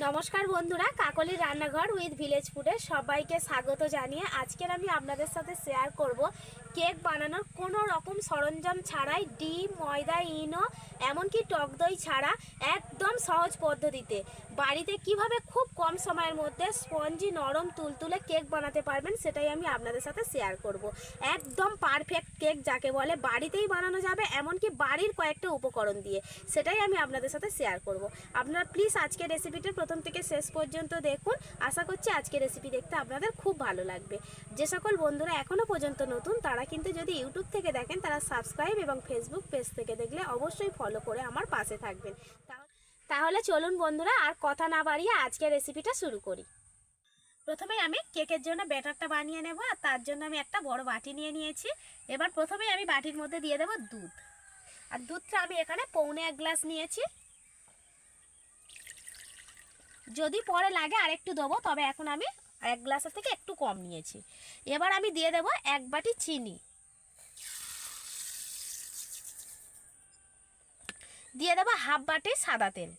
নমস্কার বন্ধুরা, কাকলি রান্নাঘর উইথ ভিলেজ ফুডে সবাইকে স্বাগত জানিয়ে আজকের আমি আপনাদের সাথে শেয়ার করব কেক বানানোর কোনো রকম সরঞ্জাম ছাড়াই ডিম, ময়দা, ইনো, এমনকি টক দই ছাড়া একদম সহজ পদ্ধতিতে। বাড়িতে কীভাবে খুব কম সময়ের মধ্যে স্পঞ্জি নরম তুলতুলে কেক বানাতে পারবেন সেটাই আমি আপনাদের সাথে শেয়ার করব। একদম পারফেক্ট কেক যাকে বলে বাড়িতেই বানানো যাবে, এমনকি বাড়ির কয়েকটা উপকরণ দিয়ে। সেটাই আমি আপনাদের সাথে শেয়ার করব। আপনারা প্লিজ আজকের রেসিপিটা প্রথম থেকে শেষ পর্যন্ত দেখুন। আশা করছি আজকের রেসিপি দেখতে আপনাদের খুব ভালো লাগবে। যে সকল বন্ধুরা এখনও পর্যন্ত নতুন, তারা কিন্তু যদি ইউটিউব থেকে দেখেন, তারা সাবস্ক্রাইব এবং ফেসবুক পেজ থেকে দেখলে অবশ্যই ফলো করে আমার পাশে থাকবেন। তাহলে চলুন বন্ধুরা, আর কথা না বাড়িয়ে আজকের রেসিপিটা শুরু করি। প্রথমে আমি কেকের জন্য ব্যাটারটা বানিয়ে নেব, আর তার জন্য আমি একটা বড় বাটি নিয়ে নিয়েছি। এবার প্রথমে আমি বাটির মধ্যে দিয়ে দেবো দুধ। আর দুধটা আমি এখানে পৌনে এক গ্লাস নিয়েছি। যদি পরে লাগে আরেকটু দেবো, তবে এখন আমি এক গ্লাসের থেকে একটু কম নিয়েছি। এবার আমি দিয়ে দেবো এক বাটি চিনি। দিয়ে দেবো হাফ বাটি সাদা তেল।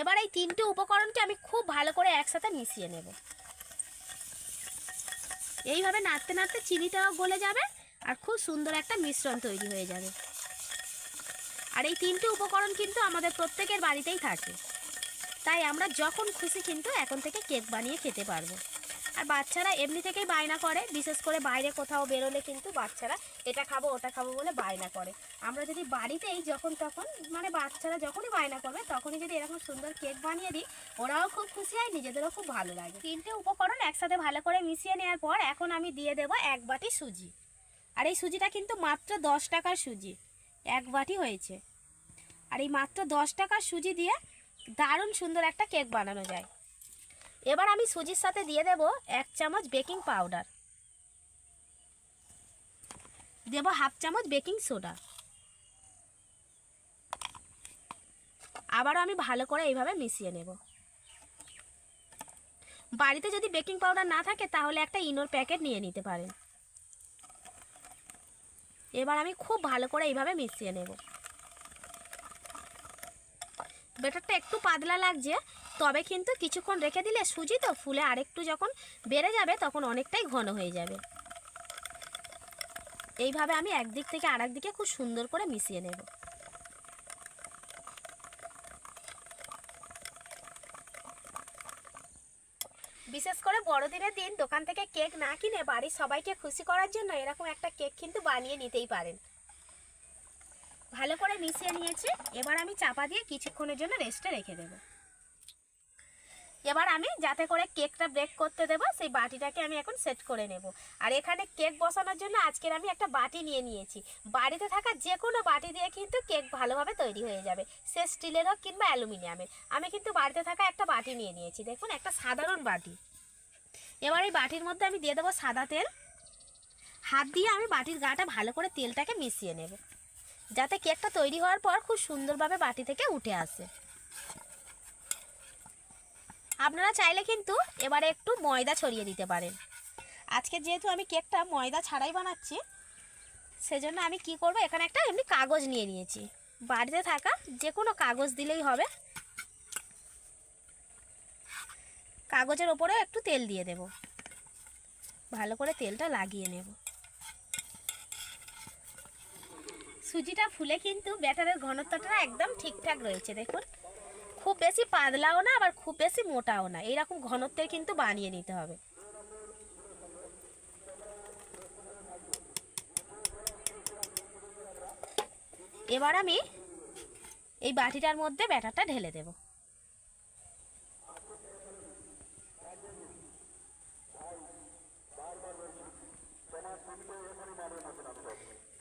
এবার এই তিনটে উপকরণকে আমি খুব ভালো করে একসাথে মিশিয়ে নেব। এইভাবে নাড়তে নাড়তে চিনিটাও গলে যাবে আর খুব সুন্দর একটা মিশ্রণ তৈরি হয়ে যাবে। আর এই তিনটে উপকরণ কিন্তু আমাদের প্রত্যেকের বাড়িতেই থাকে। তাই আমরা যখন খুশি কিন্তু এখন থেকে কেক বানিয়ে খেতে পারব। আর বাচ্চারা এমনি থেকেই বায়না করে, বিশেষ করে বাইরে কোথাও বেরোলে কিন্তু বাচ্চারা এটা খাব, ওটা খাব বলে বায়না করে। আমরা যদি বাড়িতেই যখন তখন মানে বাচ্চারা যখনই বায়না করবে, তখনই যদি এরকম সুন্দর কেক বানিয়ে দিই, ওরাও খুব খুশি হয়, নিজেদেরও খুব ভালো লাগে। তিনটে উপকরণ একসাথে ভালো করে মিশিয়ে নেওয়ার পর এখন আমি দিয়ে দেবো এক বাটি সুজি। আর এই সুজিটা কিন্তু মাত্র দশ টাকার সুজি, এক বাটি হয়েছে। আর এই মাত্র দশ টাকার সুজি দিয়ে দারুণ সুন্দর একটা কেক বানানো যায়। এবার আমি সুজির সাথে দিয়ে দেব এক চামচ বেকিং পাউডার। দেব হাফ চামচ বেকিং সোডা। আবারও আমি ভালো করে এইভাবে মিশিয়ে নেব। বাড়িতে যদি বেকিং পাউডার না থাকে, তাহলে একটা ইনোর প্যাকেট নিয়ে নিতে পারেন। এবার আমি খুব ভালো করে এইভাবে মিশিয়ে নেব। ব্যাটারটা একটু পাতলা লাগছে, তবে কিন্তু কিছুক্ষণ রেখে দিলে সুজি তো ফুলে আরেকটু যখন বেড়ে যাবে তখন অনেকটাই ঘন হয়ে যাবে। এইভাবে আমি একদিক থেকে আরেক দিকে খুব সুন্দর করে মিশিয়ে নেব। বিশেষ করে বড়দিনের দিন দোকান থেকে কেক না কিনে বাড়ির সবাইকে খুশি করার জন্য এরকম একটা কেক কিন্তু বানিয়ে নিতেই পারেন। ভালো করে মিশিয়ে নিয়েছি। এবার আমি চাপা দিয়ে কিছুক্ষণের জন্য রেস্টে রেখে দেব। এবার আমি যাতে করে কেকটা ব্রেক করতে দেবো, সেই বাটিটাকে আমি এখন সেট করে নেব। আর এখানে কেক বসানোর জন্য আজকের আমি একটা বাটি নিয়ে নিয়েছি। বাড়িতে থাকা যে কোনো বাটি দিয়ে কিন্তু কেক ভালোভাবে তৈরি হয়ে যাবে। সে স্টিলের হোক কিংবা অ্যালুমিনিয়ামের। আমি কিন্তু বাড়িতে থাকা একটা বাটি নিয়ে নিয়েছি। দেখুন, একটা সাধারণ বাটি। এবার এই বাটির মধ্যে আমি দিয়ে দেবো সাদা তেল। হাত দিয়ে আমি বাটির গাটা ভালো করে তেলটাকে মিশিয়ে নেব। যাতে কেকটা তৈরি হওয়ার পর খুব সুন্দরভাবে বাটি থেকে উঠে আসে। আপনারা চাইলে কিন্তু এবারে একটু ময়দা ছড়িয়ে দিতে পারেন। আজকে যেহেতু আমি কেকটা ময়দা ছাড়াই বানাচ্ছি, সেজন্য আমি কি করব, এখানে একটা এমনি কাগজ নিয়ে নিয়েছি। বাড়িতে থাকা যে কোনো কাগজ দিলেই হবে। কাগজের ওপরে একটু তেল দিয়ে দেব। ভালো করে তেলটা লাগিয়ে নেব। সুজিটা ফুলে কিন্তু ব্যাটারের ঘনত্বটা একদম ঠিকঠাক রয়েছে, দেখুন। খুব বেশি পাতলাও না, আবার খুব বেশি মোটাও না। এইরকম ঘনত্বের কিন্তু বানিয়ে নিতে হবে। এবার আমি এই বাটিটার মধ্যে ব্যাটারটা ঢেলে দেব।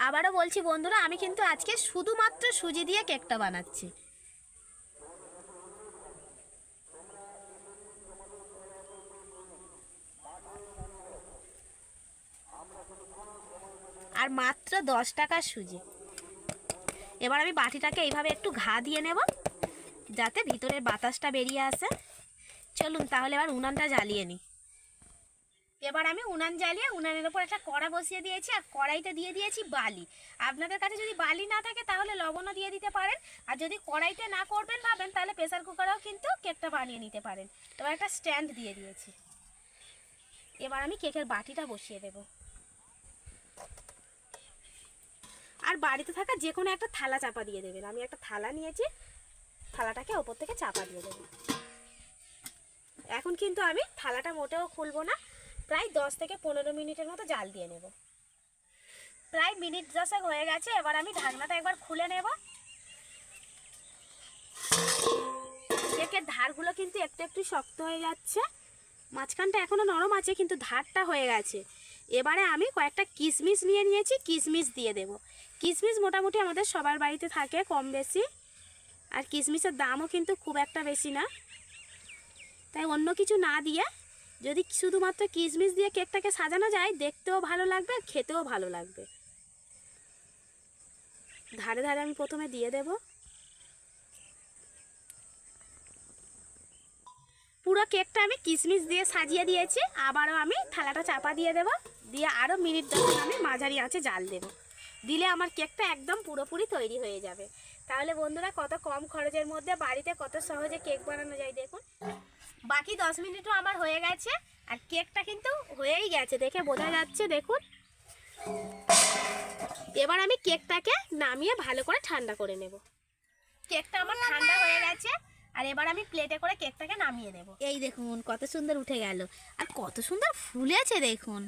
আবারও বলছি বন্ধুরা, আমি কিন্তু আজকে শুধুমাত্র সুজি দিয়ে কেকটা বানাচ্ছি। আর মাত্র দশ টাকার সুজি। এবার আমি বাটিটাকে এইভাবে একটু ঘা দিয়ে নেব, যাতে ভিতরের বাতাসটা বেরিয়ে আসে। চলুন তাহলে এবার উনানটা জ্বালিয়ে নিই। এবার আমি উনান জ্বালিয়ে উনানের ওপর একটা কড়া বসিয়ে দিয়েছি আর কড়াইতে দিয়ে দিয়েছি বালি। আপনাদের কাছে যদি বালি না থাকে তাহলে লবণও দিয়ে দিতে পারেন। আর যদি কড়াইতে না করবেন, ভাবেন, তাহলে প্রেসার কুকারেও কিন্তু কেকটা বানিয়ে নিতে পারেন। এবার একটা স্ট্যান্ড দিয়ে দিয়েছি। এবার আমি কেকের বাটিটা বসিয়ে দেব। আর বাড়িতে থাকা যে কোনো একটা থালা চাপা দিয়ে দেবেন। আমি একটা থালা নিয়েছি, থালাটাকে ওপর থেকে চাপা দিয়ে দেবো। এখন কিন্তু আমি থালাটা মোটেও খুলবো না। প্রায় দশ থেকে পনেরো মিনিটের মতো জাল দিয়ে নেব। প্রায় মিনিট দশেক হয়ে গেছে, এবার আমি ঢাকনাটা একবার খুলে নেব। কেকের ধারগুলো কিন্তু একটু একটু শক্ত হয়ে যাচ্ছে। মাঝখানটা এখনও নরম আছে, কিন্তু ধারটা হয়ে গেছে। এবারে আমি কয়েকটা কিশমিশ নিয়ে নিয়েছি, কিশমিশ দিয়ে দেব। কিশমিশ মোটামুটি আমাদের সবার বাড়িতে থাকে কম বেশি, আর কিশমিশের দামও কিন্তু খুব একটা বেশি না। তাই অন্য কিছু না দিয়ে যদি শুধুমাত্র কিশমিশ দিয়ে কেকটাকে সাজানো যায়, দেখতেও ভালো লাগবে আর খেতেও ভালো লাগবে। ধারে ধারে আমি প্রথমে দিয়ে দেব। পুরো কেকটা আমি কিশমিশ দিয়ে সাজিয়ে দিয়েছি, আবারও আমি থালাটা চাপা দিয়ে দেব। দিয়ে আরও মিনিট দশেক আমি মাঝারি আঁচে জাল দেব। দিলে আমার কেকটা একদম পুরোপুরি তৈরি হয়ে যাবে। তাহলে বন্ধুরা কত কম খরচের মধ্যে বাড়িতে কত সহজে কেক বানানো যায় দেখুন। বাকি দশ মিনিটও আমার হয়ে গেছে, আর কেকটা কিন্তু হয়েই গেছে, দেখে বোঝা যাচ্ছে, দেখুন। এবার আমি কেকটাকে নামিয়ে ভালো করে ঠান্ডা করে নেব। কেকটা আমার ঠান্ডা হয়ে গেছে, আর এবার আমি প্লেটে করে কেকটাকে নামিয়ে নেব। এই দেখুন, কত সুন্দর উঠে গেল, আর কত সুন্দর ফুলেছে, দেখুন।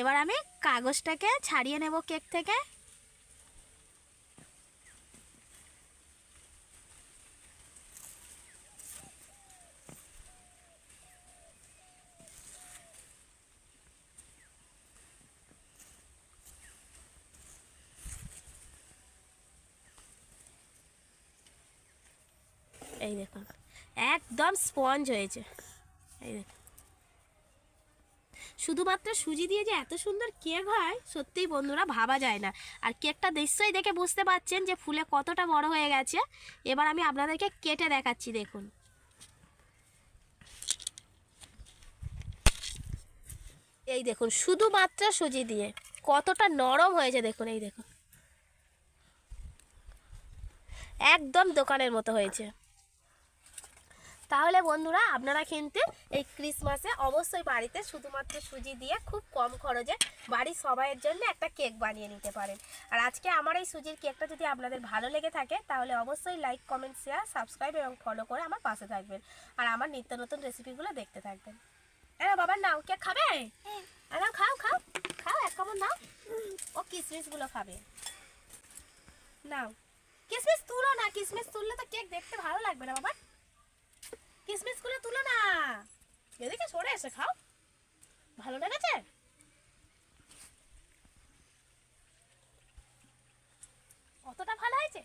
এবার আমি কাগজটাকে ছাড়িয়ে নেব কেক থেকে। এই দেখুন। একদম স্পঞ্জ হয়েছে। এই দেখুন। শুধুমাত্র সুজি দিয়ে যে এত সুন্দর কেক হয়, সত্যিই বন্ধুরা ভাবা যায় না। আর কেকটা নিশ্চয়ই দেখে বুঝতে পারছেন যে ফুলে কতটা বড় হয়ে গেছে। এবার আমি আপনাদেরকে কেটে দেখাচ্ছি, দেখুন। এই দেখুন, শুধুমাত্র সুজি দিয়ে কতটা নরম হয়েছে, দেখুন, এই দেখুন। একদম দোকানের মতো হয়েছে। তাহলে বন্ধুরা আপনারা কিন্তু এই ক্রিসমাসে অবশ্যই বাড়িতে শুধুমাত্র সুজি দিয়ে খুব কম খরচে বাড়ির সবাইয়ের জন্য একটা কেক বানিয়ে নিতে পারেন। আর আজকে আমার এই সুজির কেকটা যদি আপনাদের ভালো লেগে থাকে তাহলে অবশ্যই লাইক কমেন্ট শেয়ার সাবস্ক্রাইব এবং ফলো করে আমার পাশে থাকবেন। আর আমার নিত্য নতুন রেসিপিগুলো দেখতে থাকবেন। হ্যাঁ বাবা নাও কেক খাবে? আর নাও খাও খাও খাও এক কামড় নাও। ও কিসমিসগুলো খাবে। নাও। কিসমিস তুলো না কিসমিস তুললে তো কেক দেখতে ভালো লাগবে না বাবা। কিসমিসগুলো তুলো না। এদিকে সরে এসে খাও। ভালো লেগেছে? অতটা ভালো হয়েছে?